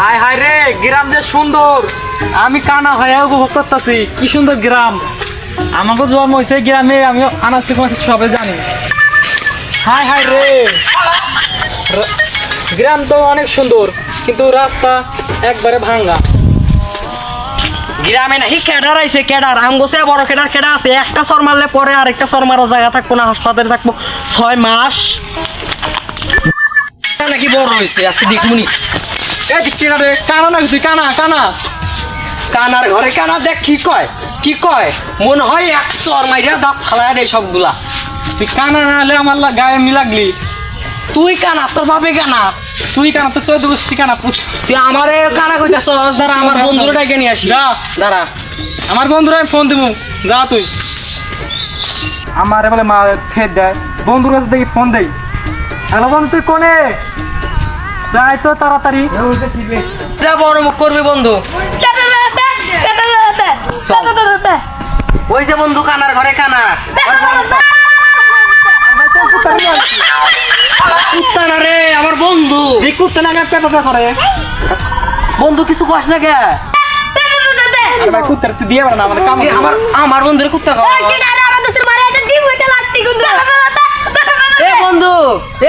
হায় হায় রে গ্রাম যে সুন্দর। আমি কানা হয়ে উপভোগ করতেছি। কি সুন্দর গ্রাম। আমাকে জন্ম হয়েছে গ্রামে আমি আনাচি কানাচি সবে জানি। হায় হায় রে। গ্রাম তো অনেক সুন্দর কিন্তু রাস্তা একবারে ভাঙ্গা। গ্রামে নাকি কেডার আইছে কেডার? আম গোছে বড় কেডার কেডা আছে? একটা সর মারলে পরে আরেকটা সর মারার জায়গা থাকব না হাসপাতালে থাকব। ছয় মাস। নাকি বড় হয়েছে? আজকে দেখমুনি এই দিকটি না রে কানা না তুই? কানা কানা। কানার ঘরে কানা দেখ কি কয়? কি কয়? মনে হয় এক চর মাইরা দাঁত ফালায় দেয় সবগুলা। তুই কানা না হলে আমার গায়ে মি লাগলি? তুই কানা তোর বাপে কানা। তুই কানা তো চোদ্দ গোষ্ঠী কানা পুছ। তুই আমারে কানা কইতাছ দাঁড়া আমার বন্ধুরা ডাকে নিয়ে আসি। যা। দাঁড়া। আমার বন্ধুরা আমি ফোন দিব যা তুই। আমার বলে মা ঠেট দেয়। বন্ধুর কাছে দেখি ফোন দেই। হ্যালো বন্ধু তুই কোনে? যাই তো তাড়াতাড়ি। যা বড় মুখ করবি বন্ধু। ওই যে বন্ধু কানার ঘরে কানা। কুত্তানা রে আমার বন্ধু। এই করে? বন্ধু কিছু কস না কে? আর ভাই কুত্তে তুই দিয়ে না মানে কাম আমার আমার বন্ধুর কুত্তা খাওয়া এ বন্ধু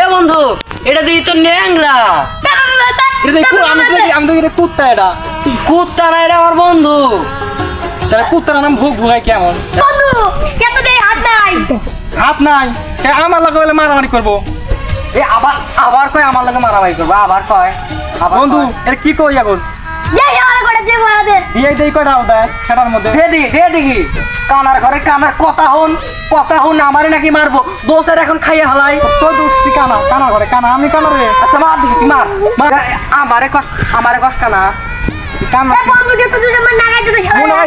এ বন্ধু। এটা দিয়ে তো ন্যাংরা। আমি তো এটা কুত্তা এটা। কুত্তা না এটা আমার বন্ধু। তাহলে কুত্তার নাম ভুক ভুগাই কেমন? হাত নাই। আমার লাগে বলে মারামারি করব। এ আবার আবার কয় আমার লাগে মারামারি করব? আবার কয়? আবার বন্ধু এটা এর কি কই এখন? দেই কয়টা সেটার মধ্যে দে দি দে দিগি কানার ঘরে কানার কথা হন কথা হন আমারে নাকি মারবো। দোষের এখন খাইয়ে হালাই। কানা কানা করে কানা আমি কানা রে আচ্ছা মার দিগি তুই মার। মার। আমারে কষ্ট আমারে কষ্ট কানা।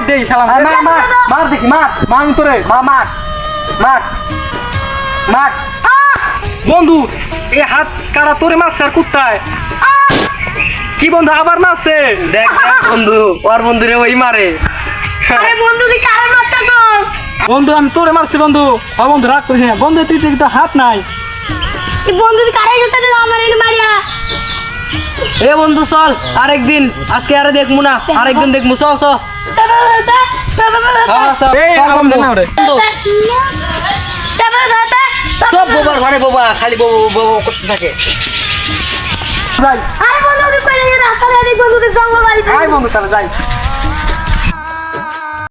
দেই সালাম আরে মার মার মার দেখি মার। তোরে মা মার। মার। মার। বন্ধু এই হাত কারা তোরে মাছ আর কুত্তায়? কি বন্ধু আবার মারছে দেখ দেখ বন্ধু ওর বন্ধু রে ওই মারে। আরে বন্ধু আমি তোরে মারছি বন্ধু। ও বন্ধু রাগ করিস না। বন্ধু তুই তুই তো হাত নাই। বন্ধু কারে জুতা দিল আমার এনে মারিয়া। এ বন্ধু চল আরেকদিন। আজকে আরে দেখমু না আরেকদিন দেখমু। চল চল। হ্যাঁ, এই বন্ধু। দে। বন্ধু, সব বোবার ঘরে বোবা খালি বউ বউ করতে থাকে। আরে বন্ধু তুই কইলে যে রাস্তা দিয়ে বন্ধু তুই জঙ্গল বাড়ি আয় বন্ধু তাহলে যাই